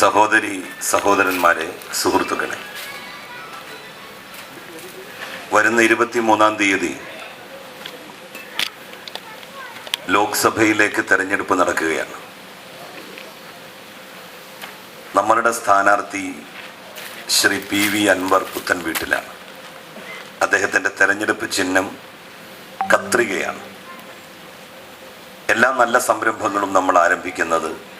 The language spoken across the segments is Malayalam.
സഹോദരി സഹോദരന്മാരെ സുഹൃത്തുക്കളെ. വരുന്ന ഇരുപത്തിമൂന്നാം തീയതി ലോക്സഭയിലേക്ക് തെരഞ്ഞെടുപ്പ് നടക്കുകയാണ്. നമ്മളുടെ സ്ഥാനാർത്ഥി ശ്രീ പി വി അൻവർ പുത്തൻ വീട്ടിലാണ്. അദ്ദേഹത്തിന്റെ തെരഞ്ഞെടുപ്പ് ചിഹ്നം കത്രികയാണ്. എല്ലാ നല്ല സംരംഭങ്ങളും നമ്മൾ ആരംഭിക്കുന്നത്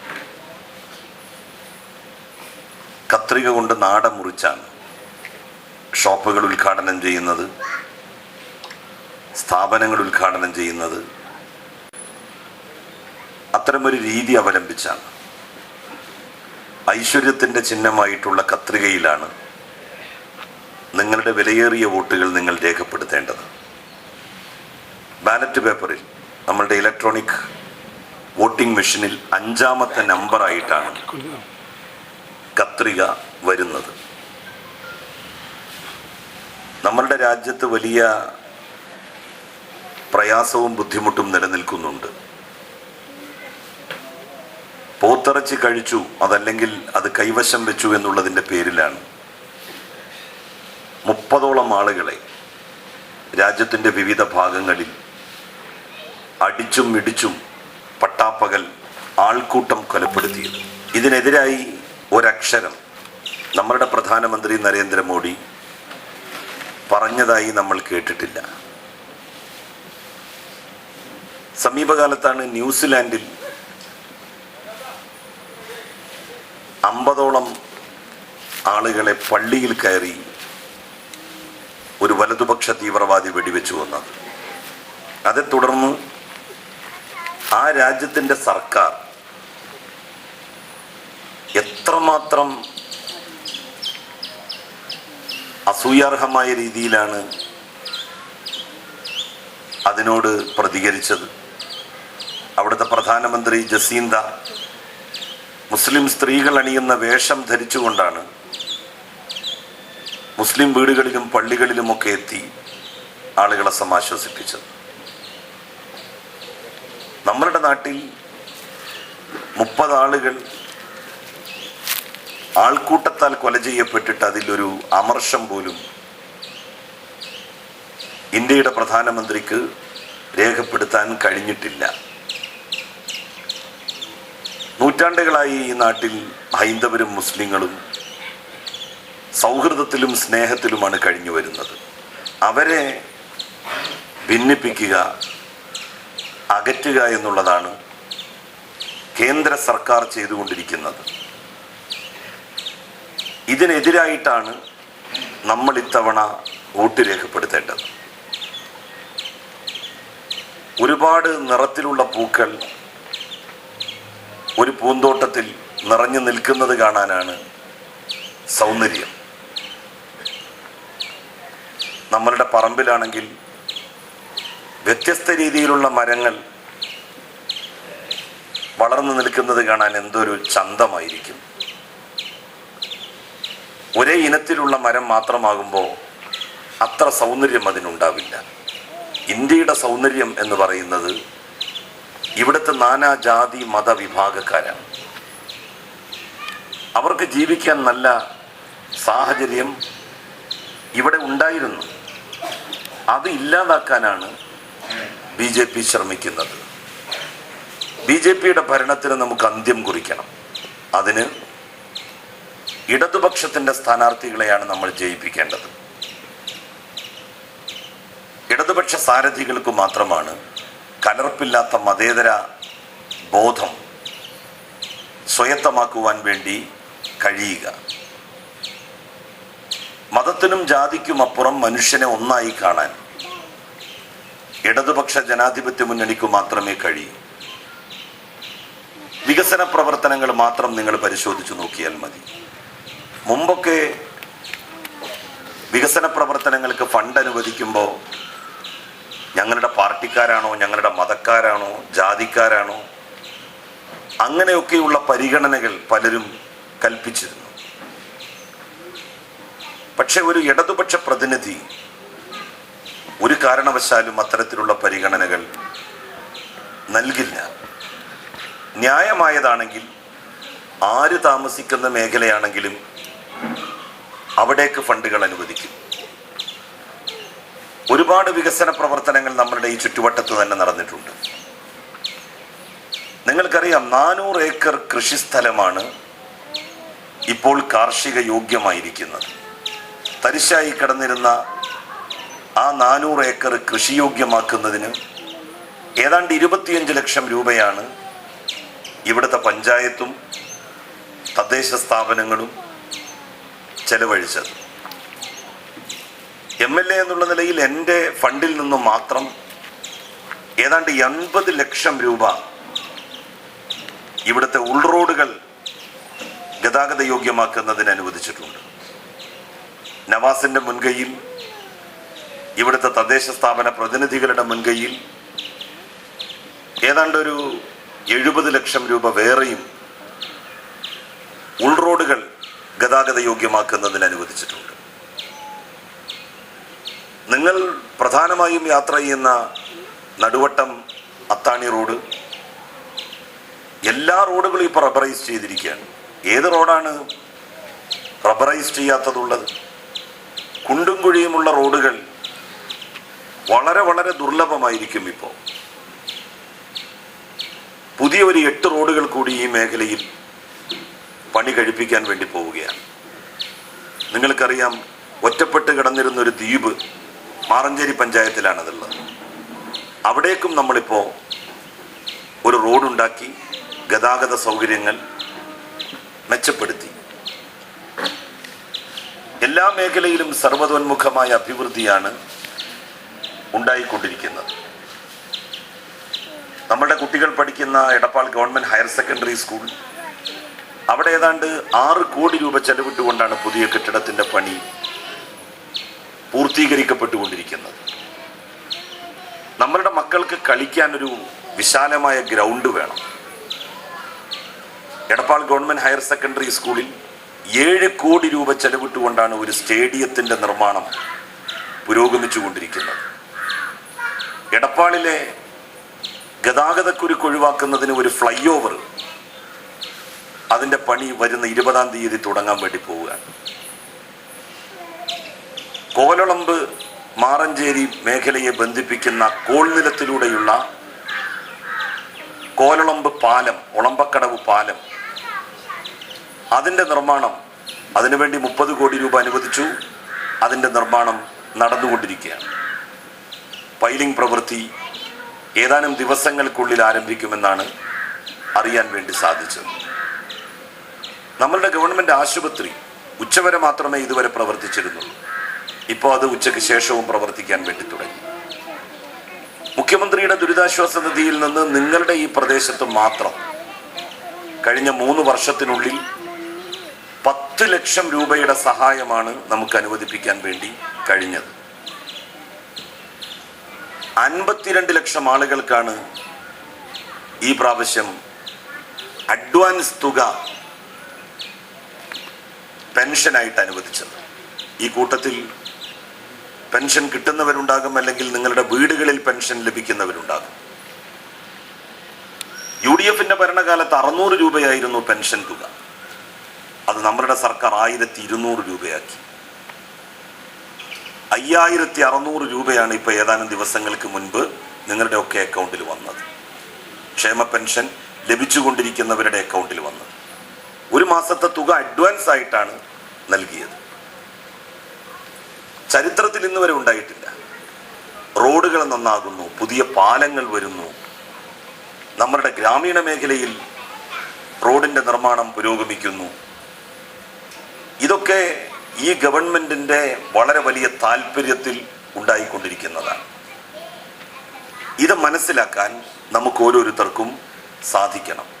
കത്രിക കൊണ്ട് നാട മുറിച്ചാണ് ഷോപ്പുകൾ ഉദ്ഘാടനം ചെയ്യുന്നത് സ്ഥാപനങ്ങൾ ഉദ്ഘാടനം ചെയ്യുന്നത്. അത്തരമൊരു രീതി അവലംബിച്ചാണ്. ഐശ്വര്യത്തിന്റെ ചിഹ്നമായിട്ടുള്ള കത്രികയിലാണ് നിങ്ങളുടെ വിലയേറിയ വോട്ടുകൾ നിങ്ങൾ രേഖപ്പെടുത്തേണ്ടത്. ബാലറ്റ് പേപ്പറിൽ നമ്മളുടെ ഇലക്ട്രോണിക് വോട്ടിംഗ് മെഷീനിൽ അഞ്ചാമത്തെ നമ്പറായിട്ടാണ് കത്രിക വരുന്നത്. നമ്മളുടെ രാജ്യത്ത് വലിയ പ്രയാസവും ബുദ്ധിമുട്ടും നിലനിൽക്കുന്നുണ്ട്. പോത്തിറച്ചി കഴിച്ചു അതല്ലെങ്കിൽ അത് കൈവശം വെച്ചു എന്നുള്ളതിന്റെ പേരിലാണ്. മുപ്പതോളം ആളുകളെ രാജ്യത്തിന്റെ വിവിധ ഭാഗങ്ങളിൽ അടിച്ചും ഇടിച്ചും പട്ടാപ്പകൽ ആൾക്കൂട്ടം കൊലപ്പെടുത്തിയത്. ഇതിനെതിരായി ഒരക്ഷരം. നമ്മളുടെ പ്രധാനമന്ത്രി നരേന്ദ്രമോദി പറഞ്ഞതായി നമ്മൾ കേട്ടിട്ടില്ല. സമീപകാലത്താണ് ന്യൂസിലാൻഡിൽ അമ്പതോളം ആളുകളെ പള്ളിയിൽ കയറി ഒരു വലതുപക്ഷ തീവ്രവാദി വെടിവെച്ചു വന്നത് അതേ തുടർന്ന് ആ രാജ്യത്തിന്റെ സർക്കാർ എത്രമാത്രം അസൂയാർഹമായ രീതിയിലാണ് അതിനോട് പ്രതികരിച്ചത്. അവിടുത്തെ പ്രധാനമന്ത്രി ജസീന്ത മുസ്ലിം സ്ത്രീകൾ അണിയുന്ന വേഷം ധരിച്ചുകൊണ്ടാണ് മുസ്ലിം വീടുകളിലും പള്ളികളിലുമൊക്കെ എത്തി ആളുകളെ സമാശ്വസിപ്പിച്ചത്. നമ്മളുടെ നാട്ടിൽ മുപ്പത് ആളുകൾ ആൾക്കൂട്ടത്താൽ കൊല ചെയ്യപ്പെട്ടിട്ട് അതിലൊരു അമർഷം പോലും ഇന്ത്യയുടെ പ്രധാനമന്ത്രിക്ക് രേഖപ്പെടുത്താൻ കഴിഞ്ഞിട്ടില്ല. നൂറ്റാണ്ടുകളായി ഈ നാട്ടിൽ ഹൈന്ദവരും മുസ്ലിങ്ങളും സൗഹൃദത്തിലും സ്നേഹത്തിലുമാണ് കഴിഞ്ഞു വരുന്നത്. അവരെ ഭിന്നിപ്പിക്കുക അകറ്റുക എന്നുള്ളതാണ് കേന്ദ്ര സർക്കാർ ചെയ്തുകൊണ്ടിരിക്കുന്നത്. ഇതിനെതിരായിട്ടാണ് നമ്മൾ ഇത്തവണ വോട്ട് രേഖപ്പെടുത്തേണ്ടത്. ഒരുപാട് നിറത്തിലുള്ള പൂക്കൾ ഒരു പൂന്തോട്ടത്തിൽ നിറഞ്ഞു നിൽക്കുന്നത് കാണാനാണ് സൗന്ദര്യം. നമ്മളുടെ പറമ്പിലാണെങ്കിൽ വ്യത്യസ്ത രീതിയിലുള്ള മരങ്ങൾ വളർന്നു നിൽക്കുന്നത് കാണാൻ എന്തൊരു ചന്തമായിരിക്കും. ഒരേ ഇനത്തിലുള്ള മരം മാത്രമാകുമ്പോൾ അത്ര സൗന്ദര്യം അതിനുണ്ടാവില്ല. ഇന്ത്യയുടെ സൗന്ദര്യം എന്ന് പറയുന്നത് ഇവിടുത്തെ നാനാ ജാതി മത വിഭാഗക്കാരാണ്. അവർക്ക് ജീവിക്കാൻ നല്ല സാഹചര്യം ഇവിടെ ഉണ്ടായിരുന്നു. അത് ഇല്ലാതാക്കാനാണ് ബി ജെ പി ശ്രമിക്കുന്നത്. ബി ജെ പിയുടെ ഭരണത്തിന് നമുക്ക് അന്ത്യം കുറിക്കണം. അതിന് ഇടതുപക്ഷത്തിന്റെ സ്ഥാനാർത്ഥികളെയാണ് നമ്മൾ ജയിപ്പിക്കേണ്ടത്. ഇടതുപക്ഷ സാരഥികൾക്ക് മാത്രമാണ് കലർപ്പില്ലാത്ത മതേതര ബോധം സ്വയത്തമാക്കുവാൻ വേണ്ടി കഴിയുക. മതത്തിനും ജാതിക്കും അപ്പുറം മനുഷ്യനെ ഒന്നായി കാണാൻ ഇടതുപക്ഷ ജനാധിപത്യ മുന്നണിക്കു മാത്രമേ കഴിയൂ. വികസന പ്രവർത്തനങ്ങൾ മാത്രം നിങ്ങൾ പരിശോധിച്ചു നോക്കിയാൽ മതി. മുമ്പൊക്കെ വികസന പ്രവർത്തനങ്ങൾക്ക് ഫണ്ട് അനുവദിക്കുമ്പോൾ ഞങ്ങളുടെ പാർട്ടിക്കാരാണോ ഞങ്ങളുടെ മതക്കാരാണോ ജാതിക്കാരാണോ അങ്ങനെയൊക്കെയുള്ള പരിഗണനകൾ പലരും കൽപ്പിച്ചിരുന്നു. പക്ഷെ ഒരു ഇടതുപക്ഷ പ്രതിനിധി ഒരു കാരണവശാലും അത്തരത്തിലുള്ള പരിഗണനകൾ നൽകില്ല. ന്യായമായതാണെങ്കിൽ ആര് താമസിക്കുന്ന മേഖലയാണെങ്കിലും അവിടേക്ക് ഫണ്ടുകൾ അനുവദിക്കും. ഒരുപാട് വികസന പ്രവർത്തനങ്ങൾ നമ്മളുടെ ഈ ചുറ്റുവട്ടത്ത് തന്നെ നടന്നിട്ടുണ്ട്. നിങ്ങൾക്കറിയാം നാനൂറ് ഏക്കർ കൃഷിസ്ഥലമാണ് ഇപ്പോൾ കാർഷിക യോഗ്യമായിരിക്കുന്നത്. തരിശായി കിടന്നിരുന്ന ആ നാനൂറ് ഏക്കർ കൃഷിയോഗ്യമാക്കുന്നതിന് ഏതാണ്ട് ഇരുപത്തിയഞ്ച് ലക്ഷം രൂപയാണ് ഇവിടുത്തെ പഞ്ചായത്തും തദ്ദേശ സ്ഥാപനങ്ങളും ചെലവഴിച്ചത്. എം എൽ എ എന്നുള്ള നിലയിൽ എന്റെ ഫണ്ടിൽ നിന്നും മാത്രം ഏതാണ്ട് എൺപത് ലക്ഷം രൂപ ഇവിടുത്തെ ഉൾറോഡുകൾ ഗതാഗത യോഗ്യമാക്കുന്നതിന് അനുവദിച്ചിട്ടുണ്ട്. നവാസിന്റെ മുൻകൈയിൽ ഇവിടുത്തെ തദ്ദേശ സ്ഥാപന പ്രതിനിധികളുടെ മുൻകൈയിൽ ഏതാണ്ട് ഒരു എഴുപത് ലക്ഷം രൂപ വേറെയും ഉൾറോഡുകൾ ഗതാഗത യോഗ്യമാക്കുന്നതിന് അനുവദിച്ചിട്ടുണ്ട്. നിങ്ങൾ പ്രധാനമായും യാത്ര ചെയ്യുന്ന നടുവട്ടം അത്താണി റോഡ് എല്ലാ റോഡുകളും ഇപ്പോൾ റബ്ബറൈസ് ചെയ്തിരിക്കുകയാണ്. ഏത് റോഡാണ് റബ്ബറൈസ് ചെയ്യാത്തതുള്ളത്? കുണ്ടും കുഴിയുമുള്ള റോഡുകൾ വളരെ വളരെ ദുർലഭമായിരിക്കും ഇപ്പോൾ. പുതിയ ഒരു എട്ട് റോഡുകൾ കൂടി ഈ മേഖലയിൽ പണി കഴിപ്പിക്കാൻ വേണ്ടി പോവുകയാണ്. നിങ്ങൾക്കറിയാം ഒറ്റപ്പെട്ട് കിടന്നിരുന്ന ഒരു ദ്വീപ് മാറഞ്ചേരി പഞ്ചായത്തിലാണതുള്ളത്. അവിടേക്കും നമ്മളിപ്പോൾ ഒരു റോഡുണ്ടാക്കി ഗതാഗത സൗകര്യങ്ങൾ മെച്ചപ്പെടുത്തി. എല്ലാ മേഖലയിലും സർവതോന്മുഖമായ അഭിവൃദ്ധിയാണ് ഉണ്ടായിക്കൊണ്ടിരിക്കുന്നത്. നമ്മുടെ കുട്ടികൾ പഠിക്കുന്ന Edappal government higher secondary school അവിടെ ഏതാണ്ട് ആറ് കോടി രൂപ ചെലവിട്ടുകൊണ്ടാണ് പുതിയ കെട്ടിടത്തിന്റെ പണി പൂർത്തീകരിക്കപ്പെട്ടുകൊണ്ടിരിക്കുന്നത്. നമ്മളുടെ മക്കൾക്ക് കളിക്കാൻ ഒരു വിശാലമായ ഗ്രൗണ്ട് വേണം. എടപ്പാൾ ഗവൺമെന്റ് ഹയർ സെക്കൻഡറി സ്കൂളിൽ ഏഴ് കോടി രൂപ ചെലവിട്ടുകൊണ്ടാണ് ഒരു സ്റ്റേഡിയത്തിന്റെ നിർമ്മാണം പുരോഗമിച്ചുകൊണ്ടിരിക്കുന്നത്. എടപ്പാളിലെ ഗതാഗതക്കുരുക്ക് ഒഴിവാക്കുന്നതിന് ഒരു ഫ്ലൈ ഓവർ അതിന്റെ പണി വരുന്ന ഇരുപതാം തീയതി തുടങ്ങാൻ വേണ്ടി പോവുകയാണ് കോലളമ്പ് മാറഞ്ചേരി മേഖലയെ ബന്ധിപ്പിക്കുന്ന കോൾനിലത്തിലൂടെയുള്ള കോലളമ്പ് പാലം ഒളമ്പക്കടവ് പാലം അതിന്റെ നിർമ്മാണം അതിനുവേണ്ടി മുപ്പത് കോടി രൂപ അനുവദിച്ചു. അതിന്റെ നിർമ്മാണം നടന്നുകൊണ്ടിരിക്കുകയാണ്. പൈലിംഗ് പ്രവൃത്തി ഏതാനും ദിവസങ്ങൾക്കുള്ളിൽ ആരംഭിക്കുമെന്നാണ് അറിയാൻ വേണ്ടി സാധിച്ചത്. നമ്മളുടെ ഗവൺമെന്റ് ആശുപത്രി ഉച്ചവരെ മാത്രമേ ഇതുവരെ പ്രവർത്തിച്ചിരുന്നുള്ളൂ. ഇപ്പോൾ അത് ഉച്ചയ്ക്ക് ശേഷവും പ്രവർത്തിക്കാൻ വേണ്ടി തുടങ്ങി. മുഖ്യമന്ത്രിയുടെ ദുരിതാശ്വാസ നിധിയിൽ നിന്ന് നിങ്ങളുടെ ഈ പ്രദേശത്ത് മാത്രം കഴിഞ്ഞ മൂന്ന് വർഷത്തിനുള്ളിൽ പത്ത് ലക്ഷം രൂപയുടെ സഹായമാണ് നമുക്ക് അനുവദിപ്പിക്കാൻ വേണ്ടി കഴിഞ്ഞത്. അൻപത്തിരണ്ട് ലക്ഷം ആളുകൾക്കാണ് ഈ പ്രാവശ്യം അഡ്വാൻസ് തുക പെൻഷനായിട്ട് അനുവദിച്ചത്. ഈ കൂട്ടത്തിൽ പെൻഷൻ കിട്ടുന്നവരുണ്ടാകും അല്ലെങ്കിൽ നിങ്ങളുടെ വീടുകളിൽ പെൻഷൻ ലഭിക്കുന്നവരുണ്ടാകും. യു ഡി എഫിന്റെ ഭരണകാലത്ത് അറുന്നൂറ് രൂപയായിരുന്നു പെൻഷൻ തുക. അത് നമ്മുടെ സർക്കാർ ആയിരത്തി ഇരുന്നൂറ് രൂപയാക്കി. അയ്യായിരത്തി അറുന്നൂറ് രൂപയാണ് ഇപ്പൊ ഏതാനും ദിവസങ്ങൾക്ക് മുൻപ് നിങ്ങളുടെ ഒക്കെ അക്കൗണ്ടിൽ വന്നത്. ക്ഷേമ പെൻഷൻ ലഭിച്ചുകൊണ്ടിരിക്കുന്നവരുടെ അക്കൗണ്ടിൽ വന്നത്. ഒരു മാസത്തെ തുക അഡ്വാൻസ് ആയിട്ടാണ് നൽകിയത്. ചരിത്രത്തിൽ ഇന്ന് വരെ ഉണ്ടായിട്ടില്ല. റോഡുകൾ നന്നാകുന്നു പുതിയ പാലങ്ങൾ വരുന്നു. നമ്മുടെ ഗ്രാമീണ മേഖലയിൽ റോഡിന്റെ നിർമ്മാണം പുരോഗമിക്കുന്നു. ഇതൊക്കെ ഈ ഗവൺമെന്റിന്റെ വളരെ വലിയ താല്പര്യത്തിൽ ഉണ്ടായിക്കൊണ്ടിരിക്കുന്നതാണ്. ഇത് മനസ്സിലാക്കാൻ നമുക്ക് ഓരോരുത്തർക്കും സാധിക്കണം.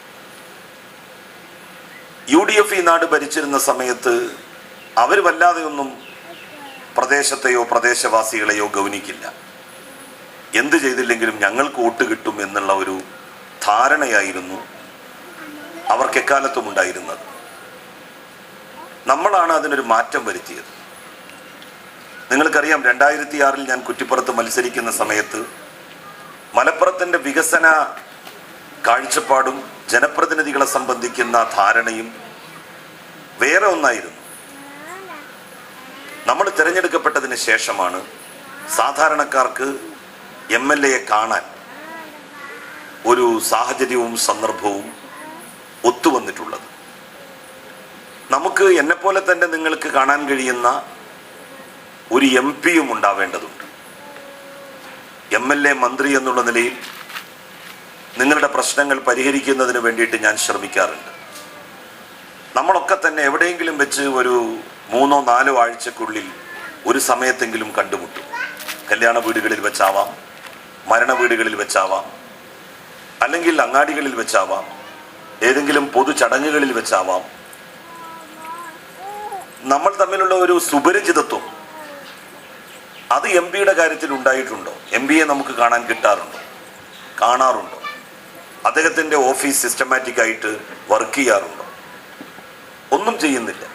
യു ഡി എഫ് ഈ നാട് ഭരിച്ചിരുന്ന സമയത്ത് അവർ വല്ലാതെ ഒന്നും പ്രദേശത്തെയോ പ്രദേശവാസികളെയോ ഗൗനിക്കില്ല. എന്ത് ചെയ്തില്ലെങ്കിലും ഞങ്ങൾക്ക് വോട്ട് കിട്ടും എന്നുള്ള ഒരു ധാരണയായിരുന്നു അവർക്ക് എക്കാലത്തും ഉണ്ടായിരുന്നത്. നമ്മളാണ് അതിനൊരു മാറ്റം വരുത്തിയത്. നിങ്ങൾക്കറിയാം രണ്ടായിരത്തി ആറിൽ ഞാൻ കുറ്റിപ്പുറത്ത് മത്സരിക്കുന്ന സമയത്ത് മലപ്പുറത്തിന്റെ വികസന കാഴ്ചപ്പാടും ജനപ്രതിനിധികളെ സംബന്ധിക്കുന്ന ധാരണയും വേറെ ഒന്നായിരുന്നു. നമ്മൾ തിരഞ്ഞെടുക്കപ്പെട്ടതിന് ശേഷമാണ് സാധാരണക്കാർക്ക് എം എൽ എയെ കാണാൻ ഒരു സാഹചര്യവും സന്ദർഭവും ഒത്തുവന്നിട്ടുള്ളത്. നമുക്ക് എന്നെപ്പോലെ തന്നെ നിങ്ങൾക്ക് കാണാൻ കഴിയുന്ന ഒരു എം പിയും ഉണ്ടാവേണ്ടതുണ്ട്. എം എൽ എ മന്ത്രി എന്നുള്ള നിലയിൽ നിങ്ങളുടെ പ്രശ്നങ്ങൾ പരിഹരിക്കുന്നതിന് വേണ്ടിയിട്ട് ഞാൻ ശ്രമിക്കാറുണ്ട്. നമ്മളൊക്കെ തന്നെ എവിടെയെങ്കിലും വെച്ച് ഒരു മൂന്നോ നാലോ ആഴ്ചക്കുള്ളിൽ ഒരു സമയത്തെങ്കിലും കണ്ടുമുട്ടും. കല്യാണ വീടുകളിൽ വെച്ചാവാം മരണ വീടുകളിൽ വെച്ചാവാം അല്ലെങ്കിൽ അങ്ങാടികളിൽ വെച്ചാവാം ഏതെങ്കിലും പൊതു ചടങ്ങുകളിൽ വെച്ചാവാം. നമ്മൾ തമ്മിലുള്ള ഒരു സുപരിചിതത്വം അത് എം പിയുടെ കാര്യത്തിൽ ഉണ്ടായിട്ടുണ്ടോ? എം പിയെ നമുക്ക് കാണാൻ കിട്ടാറുണ്ടോ? കാണാറുണ്ടോ? അദ്ദേഹത്തിന്റെ ഓഫീസ് സിസ്റ്റമാറ്റിക് ആയിട്ട് വർക്ക് ചെയ്യാറുണ്ടോ. ഒന്നും ചെയ്യുന്നില്ല.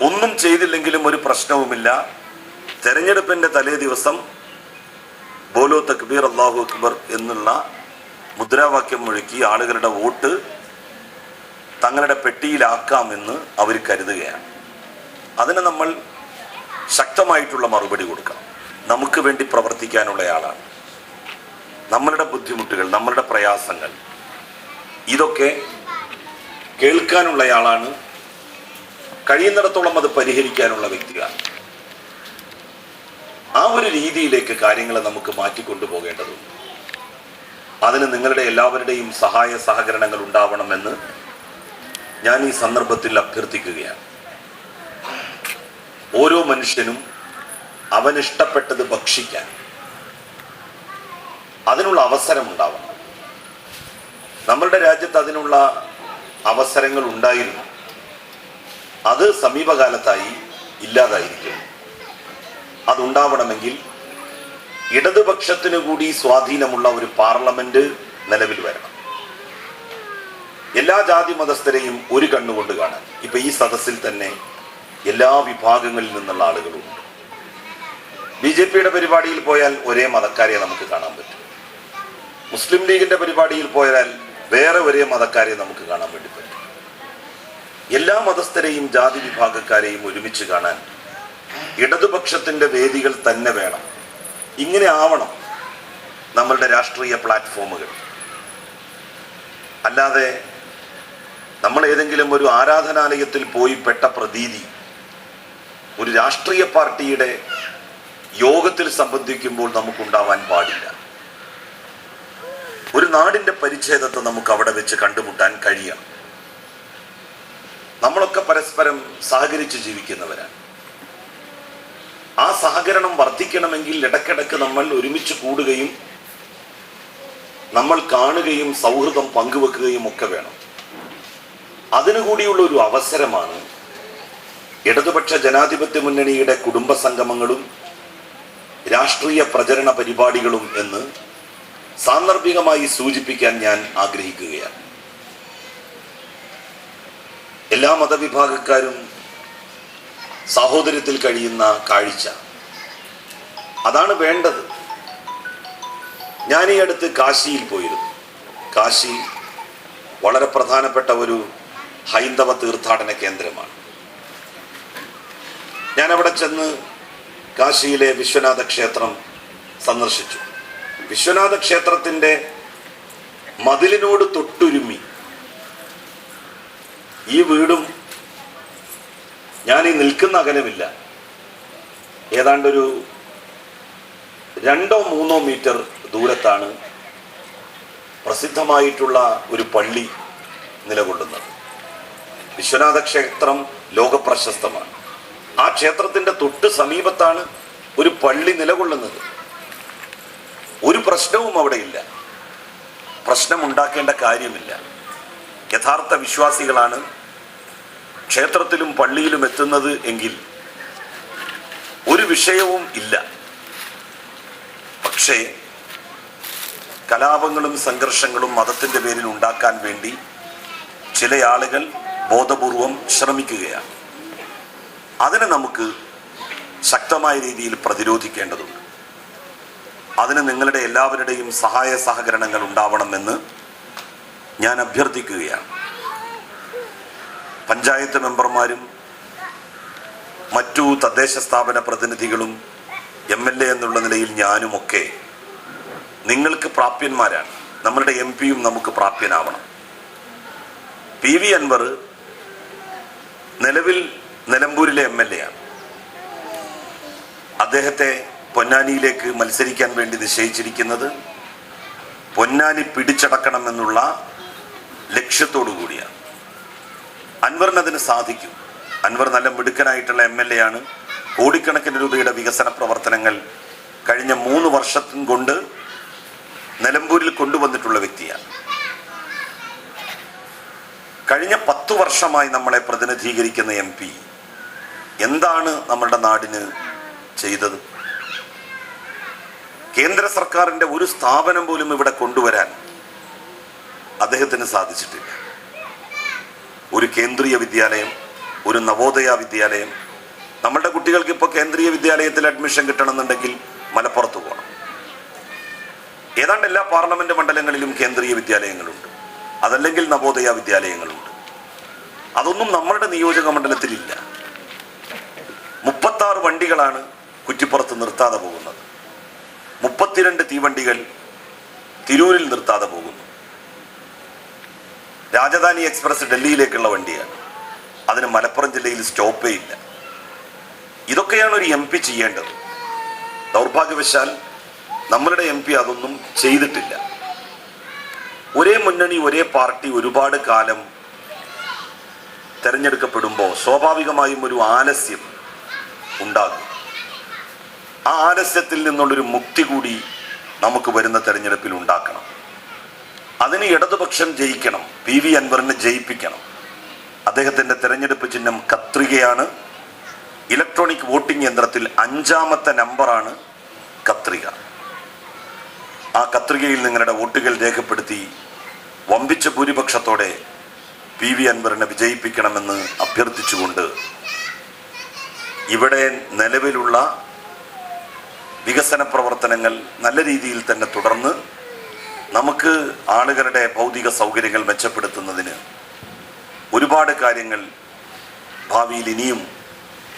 ഒന്നും ചെയ്തില്ലെങ്കിലും ഒരു പ്രശ്നവുമില്ല. തെരഞ്ഞെടുപ്പിന്റെ തലേ ദിവസം ബോലോ തക്ബീർ അള്ളാഹു അക്ബർ എന്നുള്ള മുദ്രാവാക്യം മുഴക്കി ആളുകളുടെ വോട്ട് തങ്ങളുടെ പെട്ടിയിലാക്കാമെന്ന് അവർ കരുതുകയാണ്. അതിന് നമ്മൾ ശക്തമായിട്ടുള്ള മറുപടി കൊടുക്കണം. നമുക്ക് വേണ്ടി പ്രവർത്തിക്കാനുള്ള ആളാണ്. നമ്മളുടെ ബുദ്ധിമുട്ടുകൾ നമ്മളുടെ പ്രയാസങ്ങൾ ഇതൊക്കെ കേൾക്കാനുള്ളയാളാണ്. കഴിയുന്നിടത്തോളം അത് പരിഹരിക്കാനുള്ള വ്യക്തിയാണ്. ആ ഒരു രീതിയിലേക്ക് കാര്യങ്ങളെ നമുക്ക് മാറ്റിക്കൊണ്ടുപോകേണ്ടതുണ്ട്. അതിന് നിങ്ങളുടെ എല്ലാവരുടെയും സഹായ സഹകരണങ്ങൾ ഉണ്ടാവണമെന്ന് ഞാൻ ഈ സന്ദർഭത്തിൽ അഭ്യർത്ഥിക്കുകയാണ്. ഓരോ മനുഷ്യനും അവനിഷ്ടപ്പെട്ടത് ഭക്ഷിക്കാൻ. അതിനുള്ള അവസരം ഉണ്ടാവണം നമ്മളുടെ രാജ്യത്ത് അതിനുള്ള അവസരങ്ങൾ ഉണ്ടായിരുന്നു. അത് സമീപകാലത്തായി ഇല്ലാതായിരിക്കും അതുണ്ടാവണമെങ്കിൽ ഇടതുപക്ഷത്തിനു കൂടി സ്വാധീനമുള്ള ഒരു പാർലമെന്റ് നിലവിൽ വരണം. എല്ലാ ജാതി മതസ്ഥരെയും ഒരു കണ്ണുകൊണ്ട് കാണാൻ. ഇപ്പൊ ഈ സദസ്സിൽ തന്നെ എല്ലാ വിഭാഗങ്ങളിൽ നിന്നുള്ള ആളുകളുണ്ട്. ബി ജെ പിയുടെ പരിപാടിയിൽ പോയാൽ ഒരേ മതക്കാരെ നമുക്ക് കാണാൻ പറ്റും. മുസ്ലിം ലീഗിന്റെ പരിപാടിയിൽ പോയാൽ വേറെ ഒരേ മതക്കാരെ നമുക്ക് കാണാൻ വേണ്ടി പറ്റും. എല്ലാ മതസ്ഥരെയും ജാതി വിഭാഗക്കാരെയും ഒരുമിച്ച് കാണാൻ ഇടതുപക്ഷത്തിന്റെ വേദികൾ തന്നെ വേണം. ഇങ്ങനെ ആവണം നമ്മളുടെ രാഷ്ട്രീയ പ്ലാറ്റ്ഫോമുകൾ. അല്ലാതെ നമ്മൾ ഏതെങ്കിലും ഒരു ആരാധനാലയത്തിൽ പോയി പെട്ട പ്രതീതി ഒരു രാഷ്ട്രീയ പാർട്ടിയുടെ യോഗത്തിൽ സംബന്ധിക്കുമ്പോൾ നമുക്കുണ്ടാവാൻ പാടില്ല. നാടിന്റെ പരിച്ഛേദത്തെ നമുക്ക് അവിടെ വെച്ച് കണ്ടുമുട്ടാൻ കഴിയാം. നമ്മളൊക്കെ പരസ്പരം സഹകരിച്ച് ജീവിക്കുന്നവരാണ്. ആ സഹകരണം വർദ്ധിക്കണമെങ്കിൽ ഇടക്കിടക്ക് നമ്മൾ ഒരുമിച്ച് കൂടുകയും നമ്മൾ കാണുകയും സൗഹൃദം പങ്കുവെക്കുകയും ഒക്കെ വേണം. അതിനുകൂടിയുള്ള ഒരു അവസരമാണ് ഇടതുപക്ഷ ജനാധിപത്യ മുന്നണിയുടെ കുടുംബ സംഗമങ്ങളും രാഷ്ട്രീയ പ്രചരണ പരിപാടികളും എന്ന് സാന്ദർഭികമായി സൂചിപ്പിക്കാൻ ഞാൻ ആഗ്രഹിക്കുകയാണ്. എല്ലാ മതവിഭാഗക്കാരും സാഹോദര്യത്തിൽ കഴിയുന്ന കാഴ്ച. അതാണ് വേണ്ടത്. ഞാൻ ഈ അടുത്ത് കാശിയിൽ പോയിരുന്നു. കാശി വളരെ പ്രധാനപ്പെട്ട ഒരു ഹൈന്ദവ തീർത്ഥാടന കേന്ദ്രമാണ്. ഞാൻ അവിടെ ചെന്ന് കാശിയിലെ വിശ്വനാഥ ക്ഷേത്രം സന്ദർശിച്ചു. വിശ്വനാഥ ക്ഷേത്രത്തിന്റെ മതിലിനോട് തൊട്ടുരുമ്മി ഈ വീടും ഞാൻ ഈ നിൽക്കുന്ന അകലമില്ല. ഏതാണ്ടൊരു രണ്ടോ മൂന്നോ മീറ്റർ ദൂരത്താണ് പ്രസിദ്ധമായിട്ടുള്ള ഒരു പള്ളി നിലകൊള്ളുന്നത്. വിശ്വനാഥ ക്ഷേത്രം ലോകപ്രശസ്തമാണ്. ആ ക്ഷേത്രത്തിന്റെ തൊട്ട് സമീപത്താണ് ഒരു പള്ളി നിലകൊള്ളുന്നത്. ഒരു പ്രശ്നവും അവിടെ ഇല്ല. പ്രശ്നമുണ്ടാക്കേണ്ട കാര്യമില്ല. യഥാർത്ഥ വിശ്വാസികളാണ് ക്ഷേത്രത്തിലും പള്ളിയിലും എത്തുന്നത് എങ്കിൽ ഒരു വിഷയവും ഇല്ല. പക്ഷേ കലാപങ്ങളും സംഘർഷങ്ങളും മതത്തിന്റെ പേരിൽ ഉണ്ടാക്കാൻ വേണ്ടി ചില ആളുകൾ ബോധപൂർവം ശ്രമിക്കുകയാണ്. അതിനെ നമുക്ക് ശക്തമായ രീതിയിൽ പ്രതിരോധിക്കേണ്ടതുണ്ട്. അതിന് നിങ്ങളുടെ എല്ലാവരുടെയും സഹായ സഹകരണങ്ങൾ ഉണ്ടാവണമെന്ന് ഞാൻ അഭ്യർത്ഥിക്കുകയാണ്. പഞ്ചായത്ത് മെമ്പർമാരും മറ്റു തദ്ദേശ സ്ഥാപന പ്രതിനിധികളും എം എൽ എ എന്നുള്ള നിലയിൽ ഞാനുമൊക്കെ നിങ്ങൾക്ക് പ്രാപ്യന്മാരാണ്. നമ്മളുടെ എം പിയും നമുക്ക് പ്രാപ്യനാവണം. പി വി അൻവർ നിലവിൽ നിലമ്പൂരിലെ എം എൽ എ ആണ്. അദ്ദേഹത്തെ പൊന്നാനിയിലേക്ക് മത്സരിക്കാൻ വേണ്ടി നിശ്ചയിച്ചിരിക്കുന്നത് പൊന്നാനി പിടിച്ചടക്കണമെന്നുള്ള ലക്ഷ്യത്തോടു കൂടിയാണ്. അൻവറിനതിന് സാധിക്കും. അൻവർ നല്ല മിടുക്കനായിട്ടുള്ള എം എൽ എ ആണ്. കോടിക്കണക്കിന് രൂപയുടെ വികസന പ്രവർത്തനങ്ങൾ കഴിഞ്ഞ മൂന്ന് വർഷത്തും കൊണ്ട് നിലമ്പൂരിൽ കൊണ്ടുവന്നിട്ടുള്ള വ്യക്തിയാണ്. കഴിഞ്ഞ പത്തു വർഷമായി നമ്മളെ പ്രതിനിധീകരിക്കുന്ന എം എന്താണ് നമ്മളുടെ നാടിന് ചെയ്തത്? കേന്ദ്ര സർക്കാരിന്റെ ഒരു സ്ഥാപനം പോലും ഇവിടെ കൊണ്ടുവരാൻ അദ്ദേഹത്തിന് സാധിച്ചിട്ടില്ല. ഒരു കേന്ദ്രീയ വിദ്യാലയം ഒരു നവോദയ വിദ്യാലയം. നമ്മളുടെ കുട്ടികൾക്ക് ഇപ്പോൾ കേന്ദ്രീയ വിദ്യാലയത്തിൽ അഡ്മിഷൻ കിട്ടണമെന്നുണ്ടെങ്കിൽ മലപ്പുറത്ത് പോകണം. ഏതാണ്ട് എല്ലാ പാർലമെന്റ് മണ്ഡലങ്ങളിലും കേന്ദ്രീയ വിദ്യാലയങ്ങളുണ്ട്. അതല്ലെങ്കിൽ നവോദയ വിദ്യാലയങ്ങളുണ്ട്. അതൊന്നും നമ്മളുടെ നിയോജക മണ്ഡലത്തിലില്ല. മുപ്പത്താറ് വണ്ടികളാണ് കുറ്റിപ്പുറത്ത് നിർത്താതെ പോകുന്നത്. മുപ്പത്തിരണ്ട് തീവണ്ടികൾ തിരൂരിൽ നിർത്താതെ പോകുന്നു. രാജധാനി എക്സ്പ്രസ് ഡൽഹിയിലേക്കുള്ള വണ്ടിയാണ്. അതിന് മലപ്പുറം ജില്ലയിൽ സ്റ്റോപ്പേ ഇല്ല. ഇതൊക്കെയാണ് ഒരു എം പി ചെയ്യേണ്ടത്. ദൗർഭാഗ്യവശാൽ നമ്മളുടെ എം പി അതൊന്നും ചെയ്തിട്ടില്ല. ഒരേ മുന്നണി ഒരേ പാർട്ടി ഒരുപാട് കാലം തെരഞ്ഞെടുക്കപ്പെടുമ്പോൾ സ്വാഭാവികമായും ഒരു ആലസ്യം ഉണ്ടാകും. ആ ആലസ്യത്തിൽ നിന്നുള്ളൊരു മുക്തി കൂടി നമുക്ക് വരുന്ന തെരഞ്ഞെടുപ്പിൽ ഉണ്ടാക്കണം. അതിന് ഇടതുപക്ഷം ജയിക്കണം പി വി അൻവറിനെ ജയിപ്പിക്കണം. അദ്ദേഹത്തിന്റെ തെരഞ്ഞെടുപ്പ് ചിഹ്നം കത്രികയാണ്. ഇലക്ട്രോണിക് വോട്ടിംഗ് യന്ത്രത്തിൽ അഞ്ചാമത്തെ നമ്പറാണ് കത്രിക. ആ കത്രികയിൽ നിങ്ങളുടെ വോട്ടുകൾ രേഖപ്പെടുത്തി വമ്പിച്ച ഭൂരിപക്ഷത്തോടെ പി വി അൻവറിനെ വിജയിപ്പിക്കണമെന്ന് അഭ്യർത്ഥിച്ചുകൊണ്ട് ഇവിടെ നിലവിലുള്ള വികസന പ്രവർത്തനങ്ങൾ നല്ല രീതിയിൽ തന്നെ തുടർന്ന് നമുക്ക് ആളുകളുടെ ഭൗതിക സൗകര്യങ്ങൾ മെച്ചപ്പെടുത്തുന്നതിന് ഒരുപാട് കാര്യങ്ങൾ ഭാവിയിൽ ഇനിയും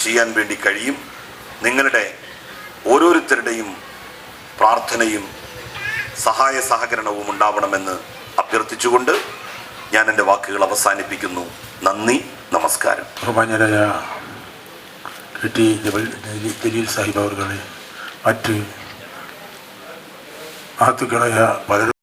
ചെയ്യാൻ വേണ്ടി കഴിയും. നിങ്ങളുടെ ഓരോരുത്തരുടെയും പ്രാർത്ഥനയും സഹായ സഹകരണവും ഉണ്ടാവണമെന്ന് അഭ്യർത്ഥിച്ചുകൊണ്ട് ഞാൻ എന്റെ വാക്കുകൾ അവസാനിപ്പിക്കുന്നു. നന്ദി നമസ്കാരം. സാഹിബ് അവർകളെ മറ്റ് മഹത്തുക്കളായ പലരും